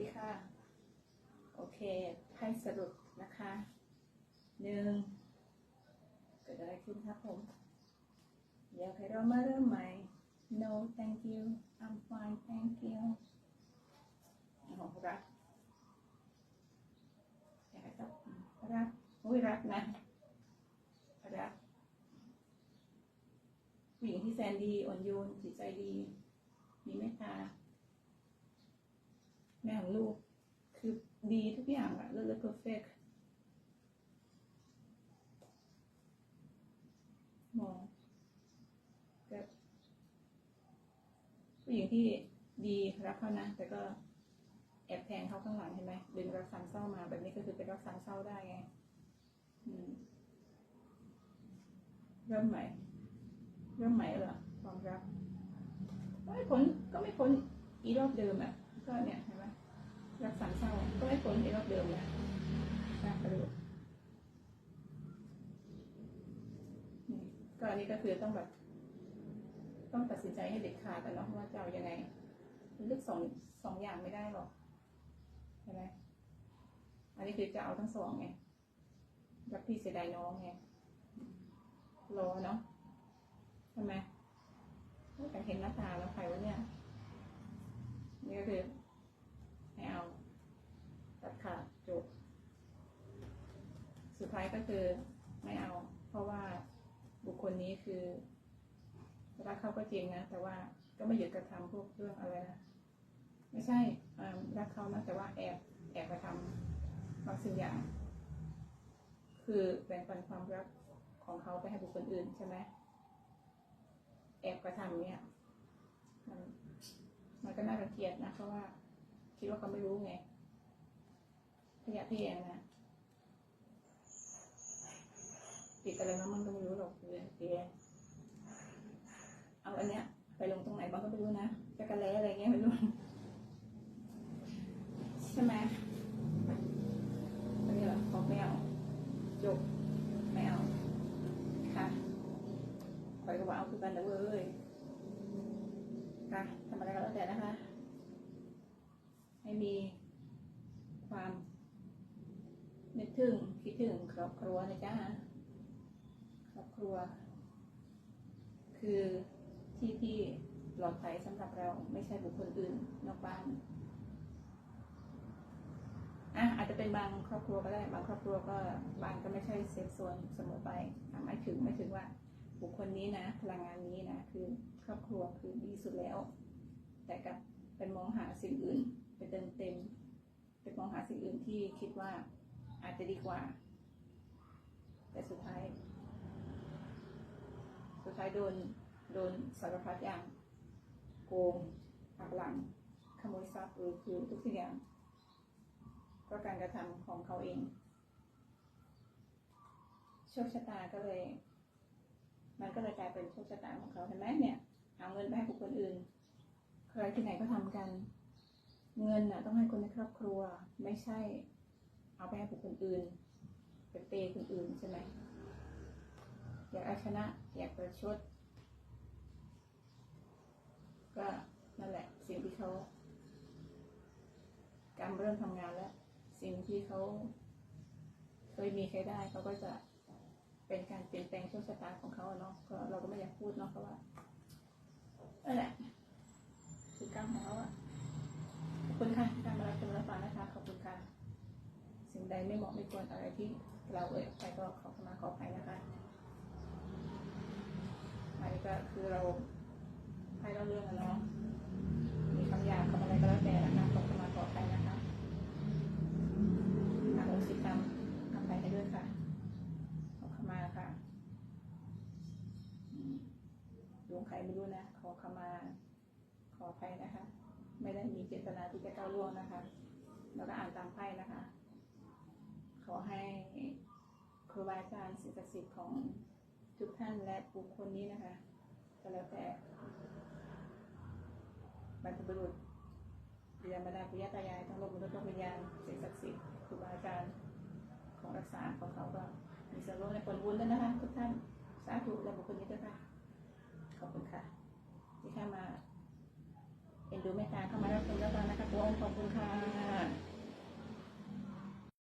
ดีค่ะ โอเคไพ่สรุปนะคะหนึ่งเกิดอะไรขึ้นครับผมเดี๋ยวให้เรามาเริ่มใหม่ no thank you I'm fine thank you ของรักอยากให้ตอบรักอุ้ยรักนะรักผู้หญิงที่แสนดีอ่อนโยนจิตใจดี มีเมตตา ลูก คือดีทุกอย่างอะเลิศเพอร์เฟกมองแบบผู้หญิงที่ดีรักเขานะ แต่ก็แอบแทงเขาข้างหลังเห็นไหมดึงรักสามเศร้ามาแบบนี้ก็คือเป็นรักสามเศร้าได้ไงเริ่มใหม่ เริ่มใหม่เหรอความรักก็ไม่พ้นก็ไม่พ้นอีรอบเดิมอะก็เนี่ย รักสามเศร้าก็ไม่พ้นอีรอบเดิมแหละนะกระดูกนี่ก็อันนี้ก็คือต้องแบบ ต้องตัดสินใจให้เด็ดขาดกันเนาะว่าจะเอายังไงเลือกสองสองอย่างไม่ได้หรอกใช่ไหมอันนี้คือจะเอาทั้งสองไงรักพี่เสียดายน้องไงรอเนาะใช่ไหมแต่เห็นหน้าตาแล้วใครวะเนี่ยนี่ก็คือให้เอาตัดขาดจบ สุดท้ายก็คือไม่เอา เพราะว่าบุคคลนี้คือรักเขาก็จริงนะแต่ว่าก็ไม่หยุดกระทำพวกเรื่องอะไรนะไม่ใช่รักเขานะแต่ว่าแอบแอบกระทำบางสิ่งอย่าง คือแบ่งปันความรักของเขาไปให้บุคคลอื่นใช่ไหมแอบกระทำเนี่ยมันมันก็น่ารังเกียจนะเพราะว่าคิดว่าเขาไม่รู้ไงขยะพี่แองนะ ติดอะไรมามันก็ไม่รู้หรอกเลยพี่แองเอาอันเนี้ย ไปลงตรงไหนบ้างก็ไม่รู้นะจะกระแลอะไรเงี้ยไม่รู้ ใช่ไหมอันนี้เหรอของแมวจบไม่เอาค่ะคอยก็บอกเอาคือกันนะเว้ยค่ะทำอะไรก็แล้วแต่นะคะ ให้มีความนึกถึงคิดถึงครอบครัวนะจ๊ะ ครอบครัว คือที่ที่ปลอดภัยสำหรับเราไม่ใช่บุคคลอื่นนอกบ้านอะอาจจะเป็นบางครอบครัวก็ได้ บางครอบครัวก็บางก็ไม่ใช่เซฟโซนเสมอไปอะไม่ถึงไม่ถึงว่าบุคคลนี้นะพลังงานนี้นะคือครอบครัวคือดีสุดแล้ว แต่กับไปมองหาสิ่งอื่นไปเติมเต็มไปมองหาสิ่งอื่นที่คิดว่าอาจจะดีกว่า แต่สุดท้าย ท้ายโดนโดนสารพัดอย่างโกงหักหลัง ขโมยทรัพย์หรือคือทุกสิ่งอย่างก็การกระทำของเขาเอง โชคชะตาก็เลย มันก็เลยกลายเป็นโชคชะตาของเขาเห็นไหมเนี่ยเอาเงินไปให้บุคคลอื่น ใครที่ไหนก็ทำกัน เงินน่ะต้องให้คนในครอบครัว ไม่ใช่ เอาไปให้บุคคลอื่นไปเปย์คนอื่นใช่ไหม อยากเอาชนะ อยากประชด ก็นั่นแหละ สิ่งที่เขาการเริ่มทำงานแล้ว สิ่งที่เขาเคยมีเคยได้เขาก็จะเป็นการเปลี่ยนแปลงโชคชะตาของเขาเนาะก็เราก็ไม่อยากพูดเนาะเพราะว่านั่นแหละคือกรรมของเขาอะขอบคุณค่ะการมารับชมรับฟังนะคะ ขอบคุณค่ะ สิ่งใดไม่เหมาะไม่ควรอะไรที่เราเอ่ยไปก็ขอขมาขออภัยนะคะอันนี้ ก็คือเราให้เราเรื่องอะเนาะมีคำหยาบคำอะไรก็แล้วแต่นะคะขอขมาขออภัยนะคะอาโหสิกรรมอภัยให้ด้วยค่ะขอขมาค่ะดวงใครไม่รู้นะ ขอขมา ขออภัยนะคะ ไม่ได้มีเจตนาที่จะก้าวล่วงนะคะ แล้วก็อ่านตามไพ่นะคะ ขอให้ครูบาอาจารย์สิทธิ์ของทุกท่านและบุคคลนี้นะคะ ก็แล้วแต่บรรพบุรุษบิดามารดาปุยตายายทั้งโลกมนุษย์โลกวิญญาณสิ่งศักดิ์สิทธิ์ครูบาอาจารย์ของรักษาของเขาก็มีส่วนร่วมในผลบุญด้วยนะคะทุกท่านสาธุและบุคคลนี้ด้วยค่ะขอบคุณค่ะที่เข้ามาเอ็นดูเมตตาเข้ามารับชมรับฟังนะคะคุณขอบคุณค่ะ